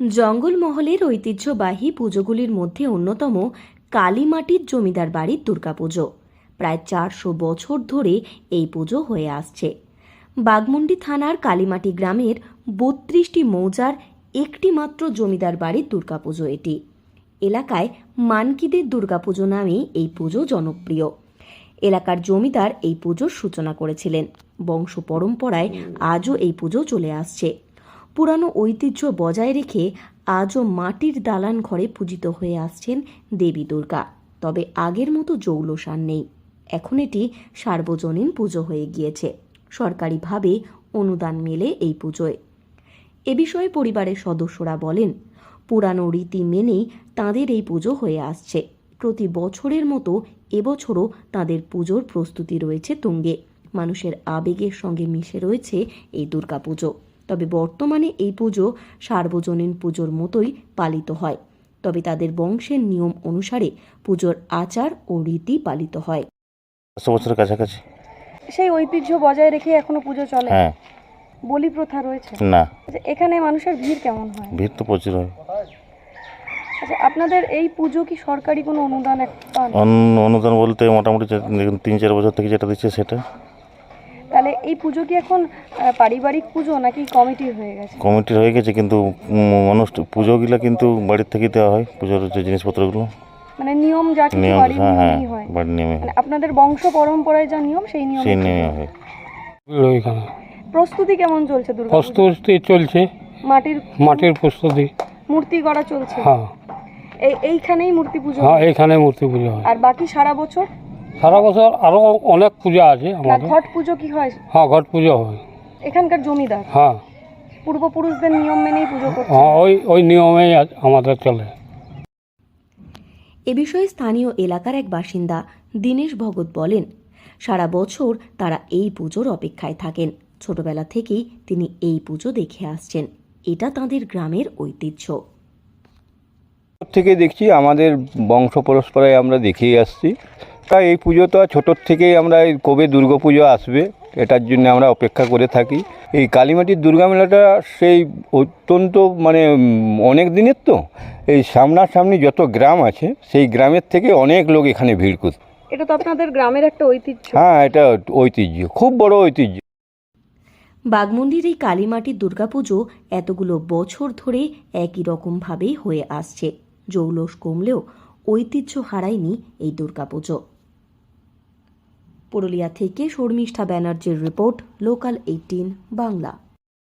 জঙ্গলমহলের ঐতিহ্যবাহী পুজোগুলির মধ্যে অন্যতম কালীমাটির জমিদার বাড়ির দুর্গাপুজো। প্রায় চারশো বছর ধরে এই পুজো হয়ে আসছে। বাগমুন্ডি থানার কালীমাটি গ্রামের বত্রিশটি মৌজার একটি মাত্র জমিদার বাড়ির দুর্গাপুজো এটি। এলাকায় মানকিদের দুর্গাপুজো নামেই এই পুজো জনপ্রিয়। এলাকার জমিদার এই পুজোর সূচনা করেছিলেন। বংশ পরম্পরায় আজও এই পুজো চলে আসছে। পুরানো ঐতিহ্য বজায় রেখে আজও মাটির দালান ঘরে পূজিত হয়ে আসছেন দেবী দুর্গা। তবে আগের মতো জৌলসান নেই। এখন এটি সার্বজনীন পুজো হয়ে গিয়েছে। সরকারিভাবে অনুদান মেলে এই পুজোয়। এ বিষয়ে পরিবারের সদস্যরা বলেন, পুরানো রীতি মেনেই তাঁদের এই পুজো হয়ে আসছে। প্রতি বছরের মতো এবছরও তাদের পুজোর প্রস্তুতি রয়েছে তুঙ্গে। মানুষের আবেগের সঙ্গে মিশে রয়েছে এই দুর্গাপুজো। তবে বর্তমানে এই পুজো সার্বজনীন পুজোর মতোই পালিত হয়। তবে তাদের বংশের নিয়ম অনুসারে পুজোর আচার ও রীতি পালিত হয়। বছরের কাছাকাছি। সেই ঐতিহ্য বজায় রেখে এখনও পুজো চলে? হ্যাঁ। বলি প্রথা রয়েছে? না। আচ্ছা, এখানে মানুষের ভিড় কেমন হয়? ভিড় তো প্রচুর হয়। আচ্ছা আপনাদের এই পুজো কি সরকারি কোনো অনুদান এক- পান? অন্য অনুদান বলতে মোটামুটি যে- তিন চার বছর থেকে যেটা দিচ্ছে সেটা। এই পুজো কি এখন পারিবারিক পুজো নাকি কমিটি হয়ে গেছে? কমিটির হয়ে গেছে কিন্তু অনুষ্ঠান পুজোগুলো কিন্তু বাড়ির থেকেই দেওয়া হয় পুজোর যে জিনিসপত্রগুলো। মানে নিয়ম যা কিছু নিয়ম বাড়ির হ্যাঁ হ্যাঁ হয়। বাড়ির নিয়মে মানে আপনাদের বংশ পরম্পরায় যা নিয়ম সেই নিয়ম সেই নিয়মে হয়। প্রস্তুতি কেমন চলছে দুর্গা প্রস্তুতি চলছে। মাটির মাটির প্রস্তুতি। মূর্তি গড়া চলছে? হ্যাঁ। এই এইখানেই মূর্তি পুজো হ্যাঁ হয়? এখানে মূর্তি পুজো হয়। আর বাকি সারা বছর? সারা বছর আরও অনেক পূজা আছে আমাদের। ঘট পুজো কি হয়? হ্যাঁ ঘট পুজো হয়। এখানকার জমিদার? হ্যাঁ। পূর্বপুরুষদের নিয়ম মেনেই পুজো করছে? হ্যাঁ ওই ওই নিয়মেই আমাদের চলে। এ বিষয়ে স্থানীয় এলাকার এক বাসিন্দা দীনেশ ভগত বলেন সারা বছর তারা এই পুজোর অপেক্ষায় থাকেন। ছোটবেলা থেকেই তিনি এই পুজো দেখে আসছেন। এটা তাদের গ্রামের ঐতিহ্য। থেকে দেখছি আমাদের বংশ পরস্পরায় আমরা দেখেই আসছি। তাই এই পুজো তো ছোটোর থেকেই আমরা এই কবে দুর্গা পুজো আসবে এটার জন্য আমরা অপেক্ষা করে থাকি। এই কালীমাটির দুর্গা মেলাটা সেই অত্যন্ত মানে অনেক দিনের তো। এই সামনাসামনি যত গ্রাম আছে সেই গ্রামের থেকে অনেক লোক এখানে ভিড় করছে এটা তো আপনাদের গ্রামের একটা ঐতিহ্য। হ্যাঁ এটা ঐতিহ্য খুব বড় ঐতিহ্য। বাগমুন্ডির এই কালীমাটির দুর্গাপুজো এতগুলো বছর ধরে একই রকমভাবেই হয়ে আসছে। জৌলস কমলেও ঐতিহ্য হারায়নি এই দুর্গাপুজো পুরুলিয়া থেকে শর্মিষ্ঠা ব্যানার্জির রিপোর্ট লোকাল এইটিন বাংলা।